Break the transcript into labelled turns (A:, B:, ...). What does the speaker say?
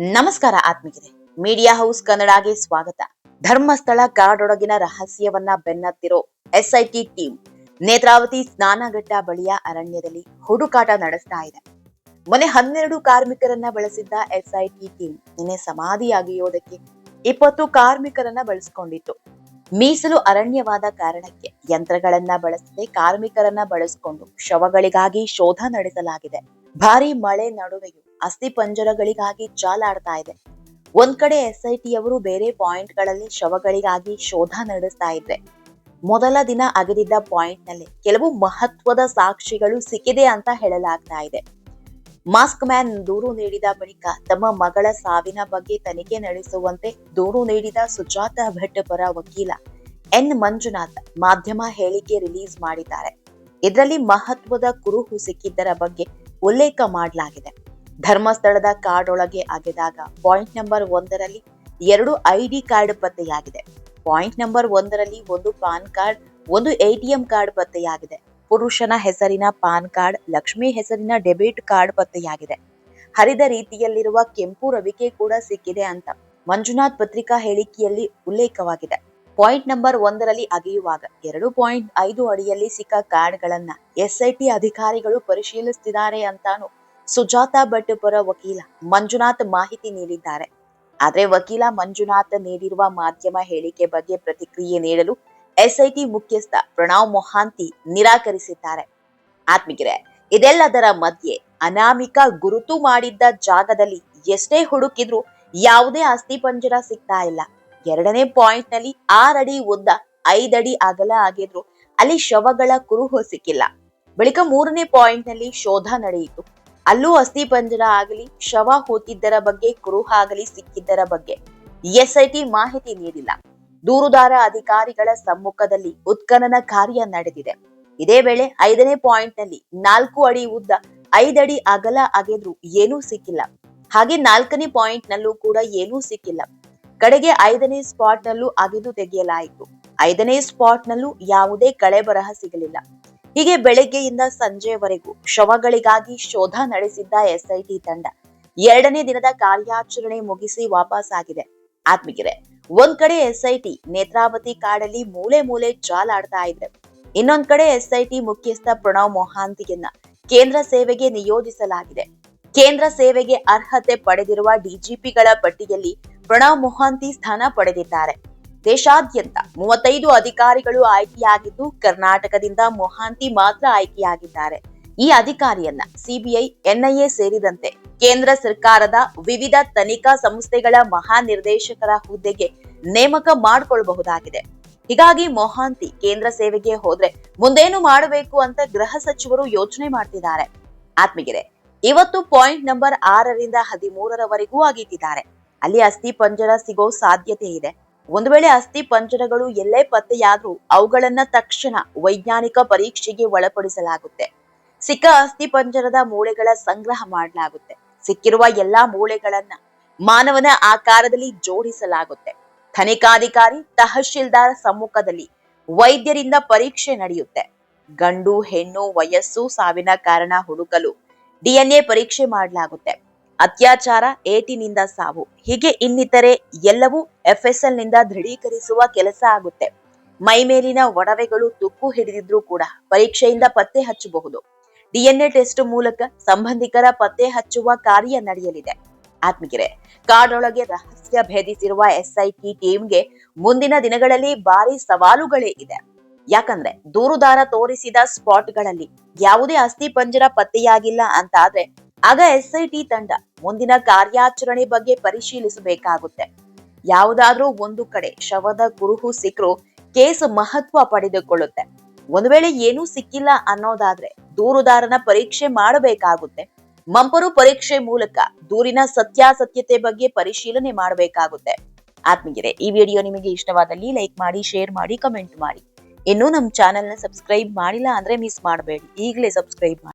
A: ನಮಸ್ಕಾರ ಆತ್ಮೀಯರೇ. Media house ಕನ್ನಡಗೆ ಸ್ವಾಗತ. ಧರ್ಮಸ್ಥಳ ಕಾಡೊಡಗಿನ ರಹಸ್ಯವನ್ನ ಬೆನ್ನತ್ತಿರೋ ಎಸ್ಐಟಿ ಟೀಮ್ ನೇತ್ರಾವತಿ ಸ್ನಾನಘಟ್ಟ ಬಳಿಯ ಅರಣ್ಯದಲ್ಲಿ ಹುಡುಕಾಟ ನಡೆಸ್ತಾ ಇದೆ. ಮೊನ್ನೆ ಹನ್ನೆರಡು ಕಾರ್ಮಿಕರನ್ನ ಬಳಸಿದ್ದ ಎಸ್ಐಟಿ ಟೀಮ್ ನಿನ್ನೆ ಸಮಾಧಿ ಅಗೆಯೋದಕ್ಕೆ ಇಪ್ಪತ್ತು ಕಾರ್ಮಿಕರನ್ನ ಬಳಸಿಕೊಂಡಿತ್ತು. ಮೀಸಲು ಅರಣ್ಯವಾದ ಕಾರಣಕ್ಕೆ ಯಂತ್ರಗಳನ್ನ ಬಳಸದೆ ಕಾರ್ಮಿಕರನ್ನ ಬಳಸಿಕೊಂಡು ಶವಗಳಿಗಾಗಿ ಶೋಧ ನಡೆಸಲಾಗಿದೆ. ಭಾರಿ ಮಳೆ ನಡುವೆಯೂ ಅಸ್ಥಿ ಪಂಜರಗಳಿಗಾಗಿ ಜಾಲಾಡ್ತಾ ಇದೆ. ಒಂದ್ ಕಡೆ ಎಸ್ಐಟಿ ಅವರು ಬೇರೆ ಪಾಯಿಂಟ್ಗಳಲ್ಲಿ ಶವಗಳಿಗಾಗಿ ಶೋಧ ನಡೆಸ್ತಾ ಇದ್ರೆ, ಮೊದಲ ದಿನ ಅಗದಿದ್ದ ಪಾಯಿಂಟ್ನಲ್ಲಿ ಕೆಲವು ಮಹತ್ವದ ಸಾಕ್ಷಿಗಳು ಸಿಕ್ಕಿದೆ ಅಂತ ಹೇಳಲಾಗ್ತಾ ಇದೆ. ಮಾಸ್ಕ್ ಮ್ಯಾನ್ ದೂರು ನೀಡಿದ ಬಳಿಕ ತಮ್ಮ ಮಗಳ ಸಾವಿನ ಬಗ್ಗೆ ತನಿಖೆ ನಡೆಸುವಂತೆ ದೂರು ನೀಡಿದ ಸುಜಾತ ಭಟ್ ಪರ ವಕೀಲ ಎನ್ ಮಂಜುನಾಥ್ ಮಾಧ್ಯಮ ಹೇಳಿಕೆ ರಿಲೀಸ್ ಮಾಡಿದ್ದಾರೆ. ಇದರಲ್ಲಿ ಮಹತ್ವದ ಕುರುಹು ಸಿಕ್ಕಿದ್ದರ ಬಗ್ಗೆ ಉಲ್ಲೇಖ ಮಾಡಲಾಗಿದೆ. ಧರ್ಮಸ್ಥಳದ ಕಾರ್ಡೊಳಗೆ ಆಗಿದಾಗ ಪಾಯಿಂಟ್ ನಂಬರ್ ಒಂದರಲ್ಲಿ ಎರಡು ಐಡಿ ಕಾರ್ಡ್ ಪತ್ತೆಯಾಗಿದೆ. ಪಾಯಿಂಟ್ ನಂಬರ್ ಒಂದರಲ್ಲಿ ಒಂದು ಪಾನ್ ಕಾರ್ಡ್, ಒಂದು ಎಟಿಎಂ ಕಾರ್ಡ್ ಪತ್ತೆಯಾಗಿದೆ. ಪುರುಷನ ಹೆಸರಿನ ಪಾನ್ ಕಾರ್ಡ್, ಲಕ್ಷ್ಮಿ ಹೆಸರಿನ ಡೆಬಿಟ್ ಕಾರ್ಡ್ ಪತ್ತೆಯಾಗಿದೆ. ಹರಿದ ರೀತಿಯಲ್ಲಿರುವ ಕೆಂಪು ರವಿಕೆ ಕೂಡ ಸಿಕ್ಕಿದೆ ಅಂತ ಮಂಜುನಾಥ್ ಪತ್ರಿಕಾ ಹೇಳಿಕೆಯಲ್ಲಿ ಉಲ್ಲೇಖವಾಗಿದೆ. ಪಾಯಿಂಟ್ ನಂಬರ್ ಒಂದರಲ್ಲಿ ಅಗೆಯುವಾಗ ಎರಡು ಪಾಯಿಂಟ್ ಐದು ಅಡಿಯಲ್ಲಿ ಸಿಕ್ಕ ಕಾರ್ಡ್ಗಳನ್ನ ಎಸ್ಐಟಿ ಅಧಿಕಾರಿಗಳು ಪರಿಶೀಲಿಸುತ್ತಿದ್ದಾರೆ ಅಂತಾನು ಸುಜಾತ ಭಟ್ ವಕೀಲ ಮಂಜುನಾಥ್ ಮಾಹಿತಿ ನೀಡಿದ್ದಾರೆ. ಆದರೆ ವಕೀಲ ಮಂಜುನಾಥ್ ನೀಡಿರುವ ಮಾಧ್ಯಮ ಹೇಳಿಕೆ ಬಗ್ಗೆ ಪ್ರತಿಕ್ರಿಯೆ ನೀಡಲು ಎಸ್ಐಟಿ ಮುಖ್ಯಸ್ಥ ಪ್ರಣವ್ ಮೊಹಾಂತಿ ನಿರಾಕರಿಸಿದ್ದಾರೆ. ಆತ್ಮಿಕರೆ, ಇದೆಲ್ಲದರ ಮಧ್ಯೆ ಅನಾಮಿಕ ಗುರುತು ಮಾಡಿದ್ದ ಜಾಗದಲ್ಲಿ ಎಷ್ಟೇ ಹುಡುಕಿದ್ರು ಯಾವುದೇ ಅಸ್ಥಿಪಂಜರ ಸಿಗ್ತಾ ಇಲ್ಲ. ಎರಡನೇ ಪಾಯಿಂಟ್ನಲ್ಲಿ ಆರಡಿ ಉದ್ದ ಐದಡಿ ಅಗಲ ಆಗಿದ್ರು ಅಲ್ಲಿ ಶವಗಳ ಕುರುಹು ಸಿಕ್ಕಿಲ್ಲ. ಬಳಿಕ ಮೂರನೇ ಪಾಯಿಂಟ್ನಲ್ಲಿ ಶೋಧ ನಡೆಯಿತು. ಅಲ್ಲೂ ಅಸ್ಥಿಪಂಜರ ಆಗಲಿ, ಶವ ಹೂತಿದ್ದರ ಬಗ್ಗೆ, ಕುರುಹ ಆಗಲಿ ಸಿಕ್ಕಿದ್ದರ ಬಗ್ಗೆ ಎಸ್ಐಟಿ ಮಾಹಿತಿ ನೀಡಿಲ್ಲ. ದೂರುದಾರ ಅಧಿಕಾರಿಗಳ ಸಮ್ಮುಖದಲ್ಲಿ ಉತ್ಖನನ ಕಾರ್ಯ ನಡೆದಿದೆ. ಇದೇ ವೇಳೆ ಐದನೇ ಪಾಯಿಂಟ್ನಲ್ಲಿ ನಾಲ್ಕು ಅಡಿ ಉದ್ದ ಐದಡಿ ಅಗಲ ಅಗೆದ್ರು ಏನೂ ಸಿಕ್ಕಿಲ್ಲ. ಹಾಗೆ ನಾಲ್ಕನೇ ಪಾಯಿಂಟ್ ನಲ್ಲೂ ಕೂಡ ಏನೂ ಸಿಕ್ಕಿಲ್ಲ. ಕಡೆಗೆ ಐದನೇ ಸ್ಪಾಟ್ ನಲ್ಲೂ ಅಗೆದು ತೆಗೆಯಲಾಯಿತು. ಐದನೇ ಸ್ಪಾಟ್ ನಲ್ಲೂ ಯಾವುದೇ ಕಳೆ ಬರಹ ಸಿಗಲಿಲ್ಲ. ಹೀಗೆ ಬೆಳಗ್ಗೆಯಿಂದ ಸಂಜೆವರೆಗೂ ಶವಗಳಿಗಾಗಿ ಶೋಧ ನಡೆಸಿದ್ದ ಎಸ್ಐಟಿ ತಂಡ. ಎರಡನೇ ದಿನದ ಕಾರ್ಯಾಚರಣೆ ಮುಗಿಸಿ ವಾಪಸ್ ಆಗಿದೆ. ಆತ್ಮಿಗೆರೆ ಒಂದ್ ಕಡೆ ಎಸ್ಐಟಿ ನೇತ್ರಾವತಿ ಕಾಡಲ್ಲಿ ಮೂಲೆ ಮೂಲೆ ಜಾಲಾಡ್ತಾ ಇದ್ರೆ, ಇನ್ನೊಂದ್ ಕಡೆ ಎಸ್ಐಟಿ ಮುಖ್ಯಸ್ಥ ಪ್ರಣವ್ ಮೊಹಾಂತಿಯನ್ನ ಕೇಂದ್ರ ಸೇವೆಗೆ ನಿಯೋಜಿಸಲಾಗಿದೆ. ಕೇಂದ್ರ ಸೇವೆಗೆ ಅರ್ಹತೆ ಪಡೆದಿರುವ ಡಿಜಿಪಿಗಳ ಪಟ್ಟಿಯಲ್ಲಿ ಪ್ರಣವ್ ಮೊಹಾಂತಿ ಸ್ಥಾನ ಪಡೆದಿದ್ದಾರೆ. ದೇಶಾದ್ಯಂತ ಮೂವತ್ತೈದು ಅಧಿಕಾರಿಗಳು ಆಯ್ಕೆಯಾಗಿದ್ದು ಕರ್ನಾಟಕದಿಂದ ಮೊಹಾಂತಿ ಮಾತ್ರ ಆಯ್ಕೆಯಾಗಿದ್ದಾರೆ. ಈ ಅಧಿಕಾರಿಯನ್ನ ಸಿಬಿಐ, ಎನ್ಐಎ ಸೇರಿದಂತೆ ಕೇಂದ್ರ ಸರ್ಕಾರದ ವಿವಿಧ ತನಿಖಾ ಸಂಸ್ಥೆಗಳ ಮಹಾನಿರ್ದೇಶಕರ ಹುದ್ದೆಗೆ ನೇಮಕ ಮಾಡಿಕೊಳ್ಳಬಹುದಾಗಿದೆ ಹೀಗಾಗಿ ಮೊಹಾಂತಿ ಕೇಂದ್ರ ಸೇವೆಗೆ ಹೋದ್ರೆ ಮುಂದೇನು ಮಾಡಬೇಕು ಅಂತ ಗೃಹ ಸಚಿವರು ಯೋಚನೆ ಮಾಡ್ತಿದ್ದಾರೆ. ಆತ್ಮಿಗೆರೆ ಇವತ್ತು ಪಾಯಿಂಟ್ ನಂಬರ್ ಆರರಿಂದ ಹದಿಮೂರರವರೆಗೂ ಅಗೀತಿದ್ದಾರೆ. ಅಲ್ಲಿ ಅಸ್ಥಿ ಪಂಜರ ಸಿಗೋ ಸಾಧ್ಯತೆ ಇದೆ. ಒಂದು ವೇಳೆ ಅಸ್ಥಿ ಪಂಜರಗಳು ಎಲ್ಲೇ ಪತ್ತೆಯಾದ್ರೂ ಅವುಗಳನ್ನ ತಕ್ಷಣ ವೈಜ್ಞಾನಿಕ ಪರೀಕ್ಷೆಗೆ ಒಳಪಡಿಸಲಾಗುತ್ತೆ. ಸಿಕ್ಕ ಅಸ್ಥಿ ಪಂಜರದ ಮೂಳೆಗಳ ಸಂಗ್ರಹ ಮಾಡಲಾಗುತ್ತೆ. ಸಿಕ್ಕಿರುವ ಎಲ್ಲಾ ಮೂಳೆಗಳನ್ನ ಮಾನವನ ಆಕಾರದಲ್ಲಿ ಜೋಡಿಸಲಾಗುತ್ತೆ. ತನಿಖಾಧಿಕಾರಿ, ತಹಶೀಲ್ದಾರ್ ಸಮ್ಮುಖದಲ್ಲಿ ವೈದ್ಯರಿಂದ ಪರೀಕ್ಷೆ ನಡೆಯುತ್ತೆ. ಗಂಡು, ಹೆಣ್ಣು, ವಯಸ್ಸು, ಸಾವಿನ ಕಾರಣ ಹುಡುಕಲು ಡಿಎನ್ಎ ಪರೀಕ್ಷೆ ಮಾಡಲಾಗುತ್ತೆ. ಅತ್ಯಾಚಾರ ಏಟಿನಿಂದ ಸಾವು. ಹೀಗೆ ಇನ್ನಿತರೆ ಎಲ್ಲವೂ ಎಫ್ಎಸ್ಎಲ್ನಿಂದ ದೃಢೀಕರಿಸುವ ಕೆಲಸ ಆಗುತ್ತೆ. ಮೈ ಮೇಲಿನ ಒಡವೆಗಳು ತುಕ್ಕು ಹಿಡಿದಿದ್ರೂ ಕೂಡ ಪರೀಕ್ಷೆಯಿಂದ ಪತ್ತೆ ಹಚ್ಚಬಹುದು. ಡಿಎನ್ಎ ಟೆಸ್ಟ್ ಮೂಲಕ ಸಂಬಂಧಿಕರ ಪತ್ತೆ ಹಚ್ಚುವ ಕಾರ್ಯ ನಡೆಯಲಿದೆ. ಆತ್ಮಗಿರೆ ಕಾಡೊಳಗೆ ರಹಸ್ಯ ಭೇದಿಸಿರುವ ಎಸ್ಐಟಿ ಟೀಮ್ಗೆ ಮುಂದಿನ ದಿನಗಳಲ್ಲಿ ಭಾರಿ ಸವಾಲುಗಳೇ ಇದೆ. ಯಾಕಂದ್ರೆ ದೂರುದಾರ ತೋರಿಸಿದ ಸ್ಪಾಟ್ಗಳಲ್ಲಿ ಯಾವುದೇ ಅಸ್ಥಿ ಪಂಜರ ಪತ್ತೆಯಾಗಿಲ್ಲ ಅಂತಾದ್ರೆ ಆಗ ಎಸ್ಐಟಿ ತಂಡ ಮುಂದಿನ ಕಾರ್ಯಾಚರಣೆ ಬಗ್ಗೆ ಪರಿಶೀಲಿಸಬೇಕಾಗುತ್ತೆ. ಯಾವುದಾದ್ರೂ ಒಂದು ಕಡೆ ಶವದ ಕುರುಹು ಸಿಕ್ಕರೂ ಕೇಸ್ ಮಹತ್ವ ಪಡೆದುಕೊಳ್ಳುತ್ತೆ. ಒಂದು ವೇಳೆ ಏನೂ ಸಿಕ್ಕಿಲ್ಲ ಅನ್ನೋದಾದ್ರೆ ದೂರುದಾರನ ಪರೀಕ್ಷೆ ಮಾಡಬೇಕಾಗುತ್ತೆ. ಮಂಪರು ಪರೀಕ್ಷೆ ಮೂಲಕ ದೂರಿನ ಸತ್ಯಾಸತ್ಯತೆ ಬಗ್ಗೆ ಪರಿಶೀಲನೆ ಮಾಡಬೇಕಾಗುತ್ತೆ. ಆತ್ಮೀಯರೇ, ಈ ವಿಡಿಯೋ ನಿಮಗೆ ಇಷ್ಟವಾದಲ್ಲಿ ಲೈಕ್ ಮಾಡಿ, ಶೇರ್ ಮಾಡಿ, ಕಮೆಂಟ್ ಮಾಡಿ. ಇನ್ನು ನಮ್ಮ ಚಾನೆಲ್ನ ಸಬ್ಸ್ಕ್ರೈಬ್ ಮಾಡಿಲ್ಲ ಅಂದ್ರೆ ಮಿಸ್ ಮಾಡಬೇಡಿ. ಈಗಲೇ ಸಬ್ಸ್ಕ್ರೈಬ್ ಮಾಡಿ.